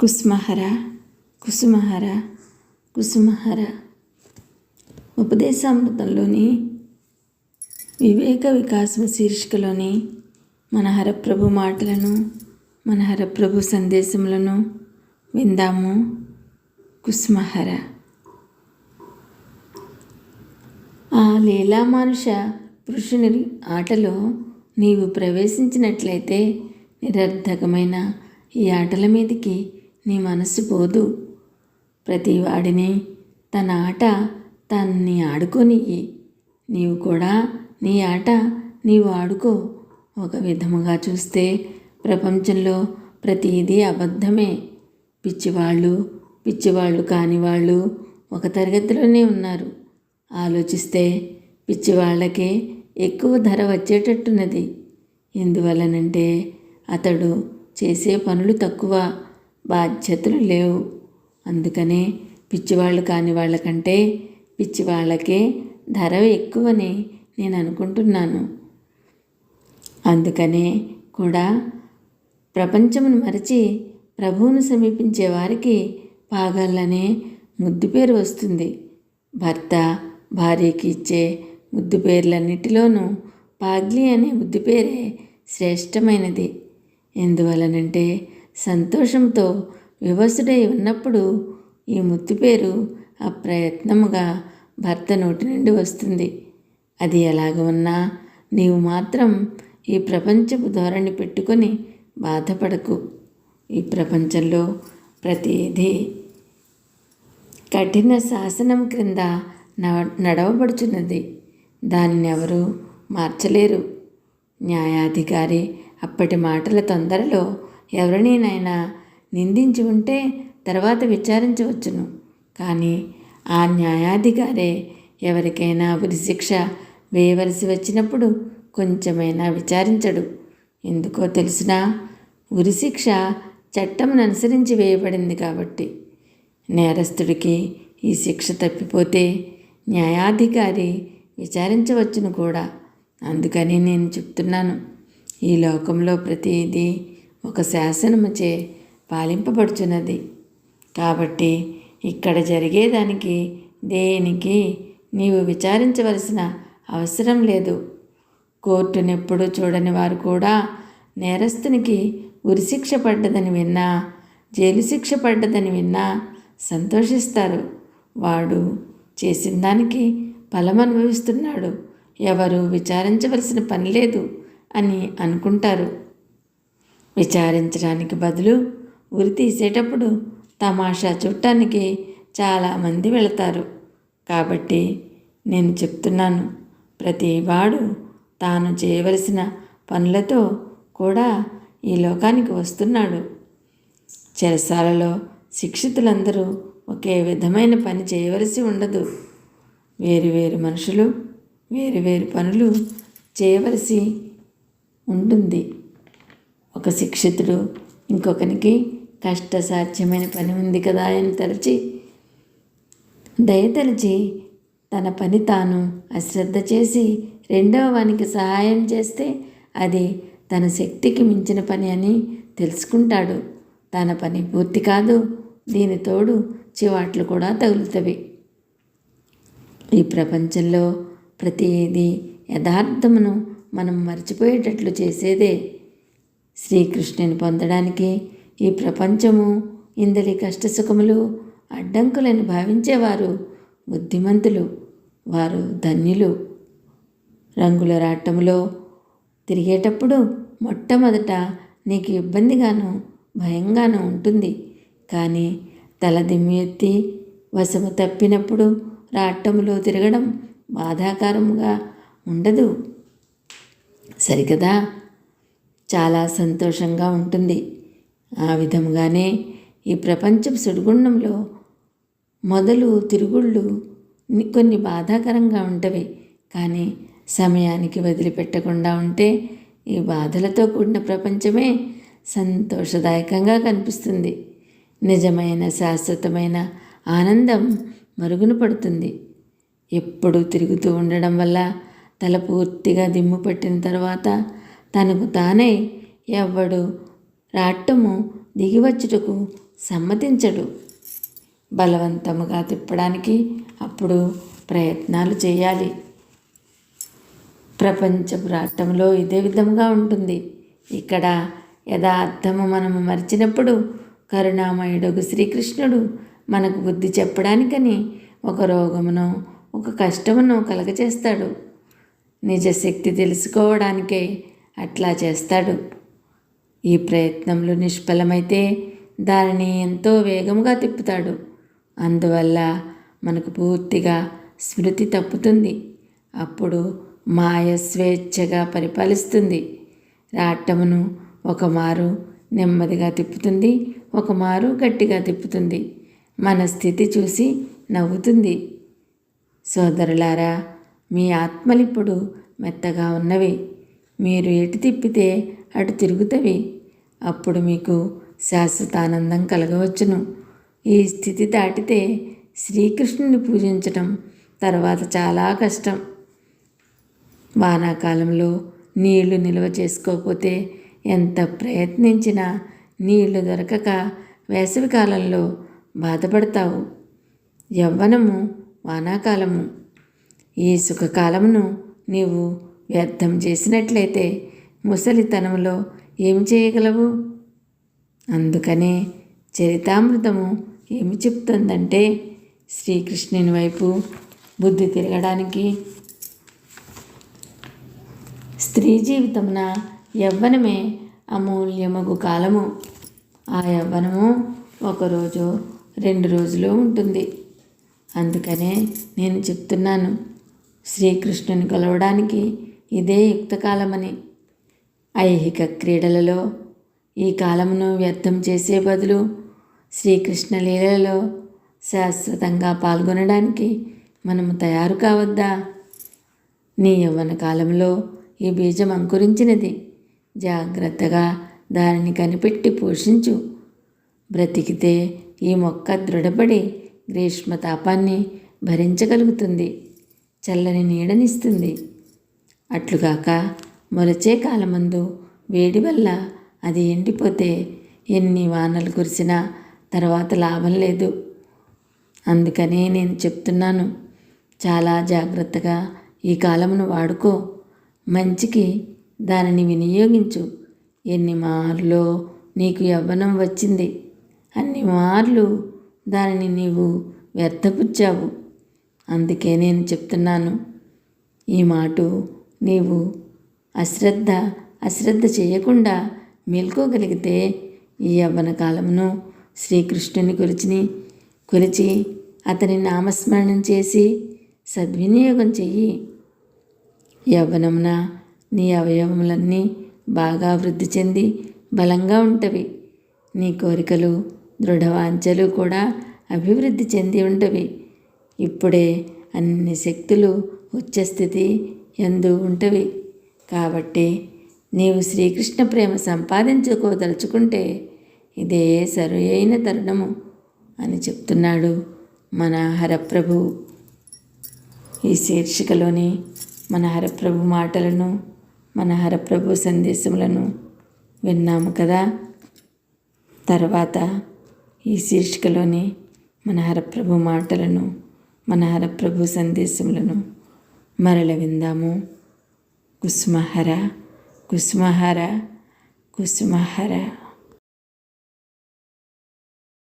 కుసుమహర కుసుమహర కుసుమహర. ఉపదేశామృతంలోని వివేక వికాసం శీర్షికలోని మన హరప్రభు మాటలను మన హరప్రభు సందేశములను విందాము. కుసుమహర. ఆ లీలామానుష పురుషుని ఆటలో నీవు ప్రవేశించినట్లయితే నిరర్ధకమైన ఈ ఆటల మీదకి నీ మనస్సు పోదు. ప్రతి వాడిని తన ఆట తన్ని ఆడుకోనియ్యి. నీవు కూడా నీ ఆట నీవు ఆడుకో. ఒక విధముగా చూస్తే ప్రపంచంలో ప్రతిదీ అబద్ధమే. పిచ్చివాళ్ళు పిచ్చివాళ్ళు కాని వాళ్ళు ఒక తరగతిలోనే ఉన్నారు. ఆలోచిస్తే పిచ్చివాళ్ళకే ఎక్కువ ధర వచ్చేటట్టున్నది. ఎందువలనంటే అతడు చేసే పనులు తక్కువ. బాధ్యతలు లేవు. అందుకనే పిచ్చివాళ్ళు కాని వాళ్ళకంటే పిచ్చివాళ్ళకే ధర ఎక్కువని నేను అనుకుంటున్నాను. అందుకనే కూడా ప్రపంచమును మరచి ప్రభువును సమీపించే వారికి పాగాలనే ముద్దు పేరు వస్తుంది. భర్త భార్యకి ఇచ్చే ముద్దు పేర్లన్నిటిలోనూ పాగ్లి అనే ముద్దు పేరే శ్రేష్టమైనది. ఎందువలనంటే సంతోషంతో వివసుడై ఉన్నప్పుడు ఈ ముద్దు పేరు అప్రయత్నముగా భర్త నోటి నుండి వస్తుంది. అది ఎలాగ ఉన్నా నీవు మాత్రం ఈ ప్రపంచపు ధోరణి పెట్టుకొని బాధపడకు. ఈ ప్రపంచంలో ప్రతిదీ కఠిన శాసనం క్రింద నడవబడుచున్నది. దానిని ఎవరు మార్చలేరు. న్యాయాధికారి అప్పటి మాటల తొందరలో ఎవరినైనా నిందించి ఉంటే తర్వాత విచారించవచ్చును. కానీ ఆ న్యాయాధికారే ఎవరికైనా ఉరిశిక్ష వేయవలసి వచ్చినప్పుడు కొంచెమైనా విచారించడు. ఎందుకో తెలిసినా? ఉరిశిక్ష చట్టంను అనుసరించి వేయబడింది కాబట్టి. నేరస్తుడికి ఈ శిక్ష తప్పిపోతే న్యాయాధికారి విచారించవచ్చును కూడా. అందుకని నేను చెప్తున్నాను. ఈ లోకంలో ప్రతిదీ ఒక శాసనముచే పాలింపబడుచున్నది. కాబట్టి ఇక్కడ జరిగేదానికి దేనికి నీవు విచారించవలసిన అవసరం లేదు. కోర్టునెప్పుడు చూడని వారు కూడా నేరస్తునికి ఉరిశిక్ష పడ్డదని విన్నా జైలు శిక్ష పడ్డదని విన్నా సంతోషిస్తారు. వాడు చేసిన దానికి ఫలం అనుభవిస్తున్నాడు. ఎవరు విచారించవలసిన పని లేదు అని అనుకుంటారు. విచారించడానికి బదులు ఉరి తీసేటప్పుడు తమాషా చూడటానికి చాలామంది వెళతారు. కాబట్టి నేను చెప్తున్నాను ప్రతి వాడు తాను చేయవలసిన పనులతో కూడా ఈ లోకానికి వస్తున్నాడు. చెరసాలలో శిక్షితులందరూ ఒకే విధమైన పని చేయవలసి ఉండదు. వేరు వేరు మనుషులు వేరు వేరు పనులు చేయవలసి ఉంటుంది. ఒక శిక్షితుడు ఇంకొకనికి కష్టసాధ్యమైన పని ఉంది కదా అని తలచి దయతలిచి తన పని తాను అశ్రద్ధ చేసి రెండవ వానికి సహాయం చేస్తే అది తన శక్తికి మించిన పని అని తెలుసుకుంటాడు. తన పని పూర్తి కాదు దీని తోడు చివాట్లు కూడా తగులుతవి. ఈ ప్రపంచంలో ప్రతిదీ యథార్థమును మనం మర్చిపోయేటట్లు చేసేదే శ్రీకృష్ణుని పొందడానికి ఈ ప్రపంచము ఇందలి కష్టసుఖములు అడ్డంకులని భావించేవారు బుద్ధిమంతులు వారు ధన్యులు. రంగుల రాటములో తిరిగేటప్పుడు మొట్టమొదట నీకు ఇబ్బందిగాను భయంగాను ఉంటుంది. కానీ తల దిమ్మి ఎత్తి వశము తప్పినప్పుడు రాట్టములో తిరగడం బాధాకరముగా ఉండదు. సరికదా చాలా సంతోషంగా ఉంటుంది. ఆ విధముగానే ఈ ప్రపంచం సుడిగుండంలో మొదలు తిరుగుళ్ళు కొన్ని బాధాకరంగా ఉంటవి. కానీ సమయానికి వదిలిపెట్టకుండా ఉంటే ఈ బాధలతో కూడిన ప్రపంచమే సంతోషదాయకంగా కనిపిస్తుంది. నిజమైన శాశ్వతమైన ఆనందం మరుగున పడుతుంది. ఎప్పుడూ తిరుగుతూ ఉండడం వల్ల తల పూర్తిగా దిమ్ము పట్టిన తర్వాత తనకు తానే ఎవ్వడు. రాట్టము దిగివచ్చుటకు సమ్మతించడు. బలవంతముగా తిప్పడానికి అప్పుడు ప్రయత్నాలు చేయాలి. ప్రపంచపు రాష్ట్రంలో ఇదే విధంగా ఉంటుంది. ఇక్కడ యథార్థము మనము మరిచినప్పుడు కరుణామయుడుగు శ్రీకృష్ణుడు మనకు బుద్ధి చెప్పడానికని ఒక రోగమును ఒక కష్టమును కలగచేస్తాడు. నిజశక్తి తెలుసుకోవడానికే అట్లా చేస్తాడు. ఈ ప్రయత్నంలో నిష్ఫలమైతే దానిని ఎంతో వేగముగా తిప్పుతాడు. అందువల్ల మనకు పూర్తిగా స్మృతి తప్పుతుంది. అప్పుడు మాయ స్వేచ్ఛగా పరిపాలిస్తుంది. రాట్టమును ఒక మారు నెమ్మదిగా తిప్పుతుంది ఒక మారు గట్టిగా తిప్పుతుంది. మన స్థితి చూసి నవ్వుతుంది. సోదరులారా మీ ఆత్మలిప్పుడు మెత్తగా ఉన్నవి. మీరు ఎటు తిప్పితే అటు తిరుగుతవి. అప్పుడు మీకు శాశ్వత ఆనందం కలగవచ్చును. ఈ స్థితి దాటితే శ్రీకృష్ణుని పూజించటం తర్వాత చాలా కష్టం. వానాకాలంలో నీళ్ళు నిల్వ చేసుకోకపోతే ఎంత ప్రయత్నించినా నీళ్ళు దొరకక వేసవికాలంలో బాధపడతావు. యవ్వనము వానాకాలము. ఈ సుఖకాలమును నీవు వ్యర్థం చేసినట్లయితే ముసలితనంలో ఏమి చేయగలవు? అందుకనే చరితామృతము ఏమి చెప్తుందంటే శ్రీకృష్ణుని వైపు బుద్ధి తిరగడానికి. స్త్రీ జీవితమున యవ్వనమే అమూల్యమగు కాలము. ఆ యవ్వనము ఒకరోజు రెండు రోజులు ఉంటుంది. అందుకనే నేను చెప్తున్నాను శ్రీకృష్ణుని కలవడానికి ఇదే యుక్తకాలమని ఐహిక క్రీడలలో ఈ కాలమును వ్యర్థం చేసే బదులు శ్రీకృష్ణ లీలలో శాశ్వతంగా పాల్గొనడానికి మనము తయారు కావద్దా? నీ యవ్వన కాలంలో ఈ బీజం అంకురించినది. జాగ్రత్తగా దానిని కనిపెట్టి పోషించు. బ్రతికితే ఈ మొక్క దృఢపడి గ్రీష్మ తాపాన్ని భరించగలుగుతుంది. చల్లని నీడనిస్తుంది. అట్లుగాక మొలచే కాలమందు వేడి వల్ల అది ఎండిపోతే ఎన్ని వానలు కురిసినా తర్వాత లాభం లేదు. అందుకనే నేను చెప్తున్నాను చాలా జాగ్రత్తగా ఈ కాలమును వాడుకో. మంచికి దానిని వినియోగించు. ఎన్ని మార్లో నీకు యవ్వనం వచ్చింది అన్ని మార్లు దానిని నీవు వ్యర్థపుచ్చావు. అందుకే నేను చెప్తున్నాను ఈ మాట నీవు అశ్రద్ధ అశ్రద్ధ చేయకుండా మేల్కోగలిగితే ఈ యవ్వన కాలమును శ్రీకృష్ణుని కొలిచిని కొలిచి అతని నామస్మరణం చేసి సద్వినియోగం చెయ్యి. యవ్వనమున నీ అవయవములన్నీ బాగా వృద్ధి చెంది బలంగా ఉంటవి. నీ కోరికలు దృఢవాంఛలు కూడా అభివృద్ధి చెంది ఉంటవి. ఇప్పుడే అన్ని శక్తులు ఉచ్చస్థితి ఎందు ఉంటవి. కాబట్టి నీవు శ్రీకృష్ణ ప్రేమ సంపాదించుకోదలుచుకుంటే ఇదే సరైన తరుణము అని చెప్తున్నాడు మన హరప్రభు ఈ శీర్షికలోని మన హరప్రభు మాటలను మన హరప్రభు సందేశములను విన్నాము కదా? తర్వాత ఈ శీర్షికలోని మన హరప్రభు మాటలను మన హరప్రభు సందేశములను మరల విందాము. కుసుమహర కుసుమహర కుసుమహర.